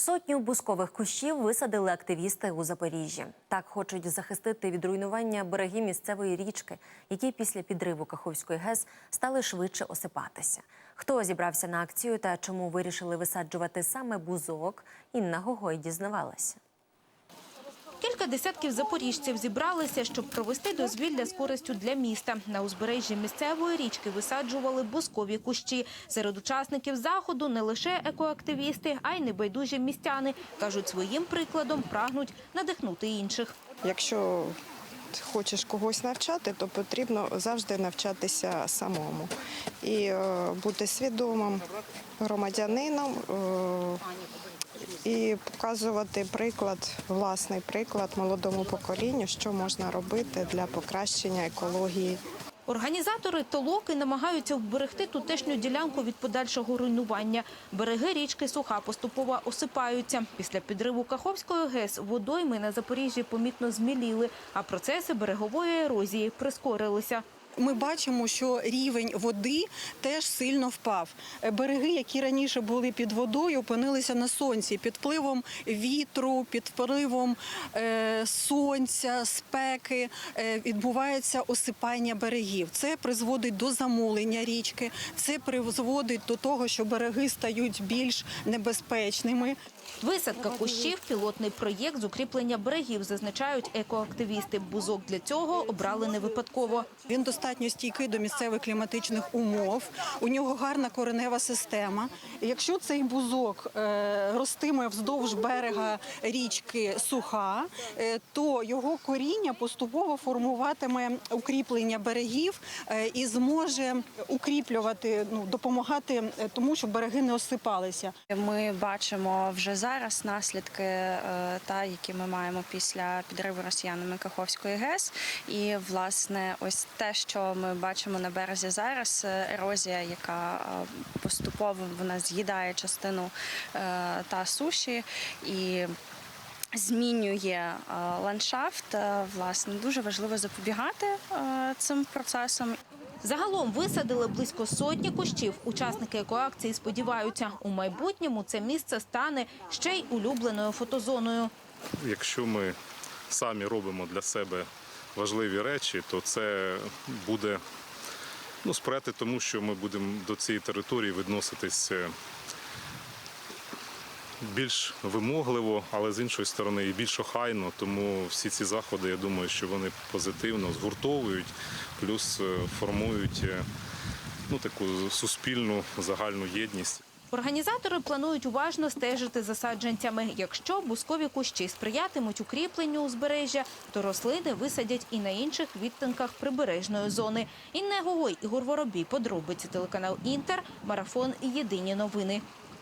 Сотню бускових кущів висадили активісти у Запоріжжі. Так хочуть захистити від руйнування береги місцевої річки, які після підриву Каховської ГЕС стали швидше осипатися. Хто зібрався на акцію та чому вирішили висаджувати саме бузок, Інна Гогой дізнавалася. Десятків запоріжців зібралися, щоб провести дозвілля з користю для міста. На узбережжі місцевої річки висаджували бускові кущі. Серед учасників заходу не лише екоактивісти, а й небайдужі містяни. Кажуть, своїм прикладом прагнуть надихнути інших. Якщо хочеш когось навчати, то потрібно завжди навчатися самому і е, бути свідомим громадянином. І показувати приклад, власний приклад молодому поколінню, що можна робити для покращення екології. Організатори толоки намагаються вберегти тутешню ділянку від подальшого руйнування. Береги річки Суха поступово осипаються. Після підриву Каховської ГЕС водойми на Запоріжжі помітно зміліли, а процеси берегової ерозії прискорилися. Ми бачимо, що рівень води теж сильно впав. Е, Береги, які раніше були під водою, опинилися на сонці під впливом вітру, під впливом е, сонця, спеки. е, відбувається осипання берегів. Це призводить до замулення річки, це призводить до того, що береги стають більш небезпечними. Висадка кущів – пілотний проєкт з укріплення берегів, зазначають екоактивісти. Бузок для цього обрали не випадково. Він достатньо стійкий до місцевих кліматичних умов. У нього гарна коренева система. Якщо цей бузок е, ростиме вздовж берега річки суха, е, то його коріння поступово формуватиме укріплення берегів е, і зможе укріплювати, ну допомагати тому, щоб береги не осипалися. Ми бачимо вже зараз наслідки, та які ми маємо після підриву росіянами Каховської ГЕС. І власне, ось те, що ми бачимо на березі зараз, е, ерозія, яка е, поступово вона з'їдає частину е, та суші і. Змінює ландшафт. Власне, дуже важливо запобігати цим процесам Загалом висадили близько сотні кущів. Учасники екоакції сподіваються, у майбутньому це місце стане ще й улюбленою фотозоною. Якщо ми самі робимо для себе важливі речі, то це буде ну, сприяти тому, що ми будемо до цієї території відноситись більш вимогливо, але з іншої сторони і більш охайно. Тому всі ці заходи, я думаю, що вони позитивно згуртовують, плюс е, формують е, ну, таку суспільну загальну єдність. Організатори планують уважно стежити за саджанцями. Якщо бускові кущі сприятимуть укріпленню узбережжя, то рослини висадять і на інших відтинках прибережної зони. Інне Гогой, Ігор Воробій, подробиці телеканал Інтер, марафон Єдині новини.